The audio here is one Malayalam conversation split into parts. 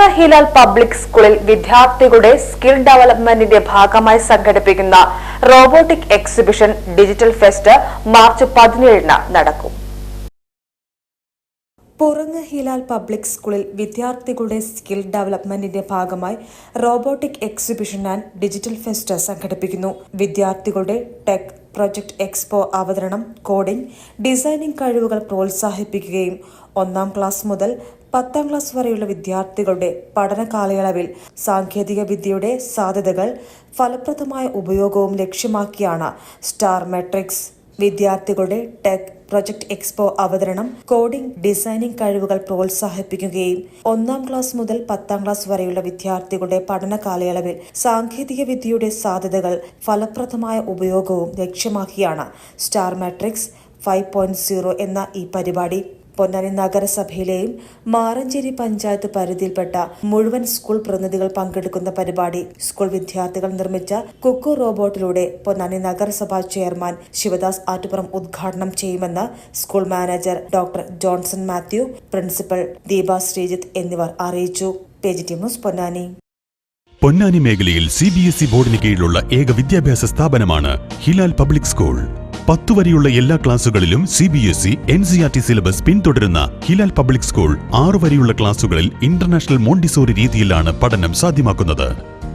പുറങ്ങ ഹിലാൽ പബ്ലിക് സ്കൂളിൽ വിദ്യാർത്ഥികളുടെ സ്കിൽ ഡെവലപ്മെന്റിന്റെ ഭാഗമായി സംഘടിപ്പിക്കുന്ന robotic exhibition digital fest March പതിനേഴിന് നടക്കും. പുറങ്ങ് ഹിലാൽ പബ്ലിക് സ്കൂളിൽ വിദ്യാർത്ഥികളുടെ സ്കിൽ ഡെവലപ്മെന്റിന്റെ ഭാഗമായി robotic exhibition and digital fest സംഘടിപ്പിക്കുന്നു. വിദ്യാർത്ഥികളുടെ ടെക് പ്രൊജക്ട് എക്സ്പോ അവതരണം കോഡിംഗ് ഡിസൈനിംഗ് കഴിവുകൾ പ്രോത്സാഹിപ്പിക്കുകയും ഒന്നാം ക്ലാസ് മുതൽ പത്താം ക്ലാസ് വരെയുള്ള വിദ്യാർത്ഥികളുടെ പഠന കാലയളവിൽ സാങ്കേതിക വിദ്യയുടെ സാധ്യതകൾ ഫലപ്രദമായ ഉപയോഗവും ലക്ഷ്യമാക്കിയാണ് സ്റ്റാർ മെട്രിക്സ്. വിദ്യാർത്ഥികളുടെ ടെക് പ്രൊജക്ട് എക്സ്പോ അവതരണം കോഡിംഗ് ഡിസൈനിംഗ് കഴിവുകൾ പ്രോത്സാഹിപ്പിക്കുകയും ഒന്നാം ക്ലാസ് മുതൽ പത്താം ക്ലാസ് വരെയുള്ള വിദ്യാർത്ഥികളുടെ പഠന കാലയളവിൽ സാങ്കേതിക വിദ്യയുടെ സാധ്യതകൾ ഫലപ്രദമായ ഉപയോഗവും ലക്ഷ്യമാക്കിയാണ് star matrix five point zero എന്ന ഈ പരിപാടി പൊന്നാനി നഗരസഭയിലെയും മാറഞ്ചേരി പഞ്ചായത്ത് പരിധിയിൽപ്പെട്ട മുഴുവൻ സ്കൂൾ പ്രതിനിധികൾ പങ്കെടുക്കുന്ന പരിപാടി സ്കൂൾ വിദ്യാർത്ഥികൾ നിർമ്മിച്ച കുക്കു റോബോട്ടിലൂടെ പൊന്നാനി നഗരസഭാ ചെയർമാൻ ശിവദാസ് ആറ്റുപുറം ഉദ്ഘാടനം ചെയ്യുമെന്ന് school manager doctor Johnson Mathew principal Deepa Sreejith എന്നിവർ അറിയിച്ചു. പൊന്നാനി. പൊന്നാനി മേഖലയിൽ സി ബി എസ് ഇ ബോർഡിന് കീഴിലുള്ള ഏക വിദ്യാഭ്യാസ സ്ഥാപനമാണ് ഹിലാൽ പബ്ലിക് സ്കൂൾ. പത്തു വരെയുള്ള എല്ലാ ക്ലാസുകളിലും C B S E N C R T syllabus പിന്തുടരുന്ന ഹിലാൽ പബ്ലിക് സ്കൂൾ ആറു വരെയുള്ള ക്ലാസുകളിൽ ഇന്റർനാഷണൽ മോണ്ടിസോറി രീതിയിലാണ് പഠനം സാധ്യമാക്കുന്നത്.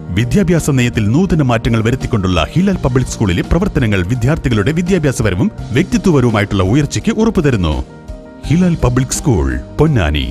വിദ്യാഭ്യാസ നയത്തിൽ നൂതന മാറ്റങ്ങൾ വരുത്തിക്കൊണ്ടുള്ള ഹിലാൽ പബ്ലിക് സ്കൂളിലെ പ്രവർത്തനങ്ങൾ വിദ്യാർത്ഥികളുടെ വിദ്യാഭ്യാസപരവും വ്യക്തിത്വപരവുമായിട്ടുള്ള ഉയർച്ചയ്ക്ക് ഉറപ്പുതരുന്നു. Hilal public school Ponnani.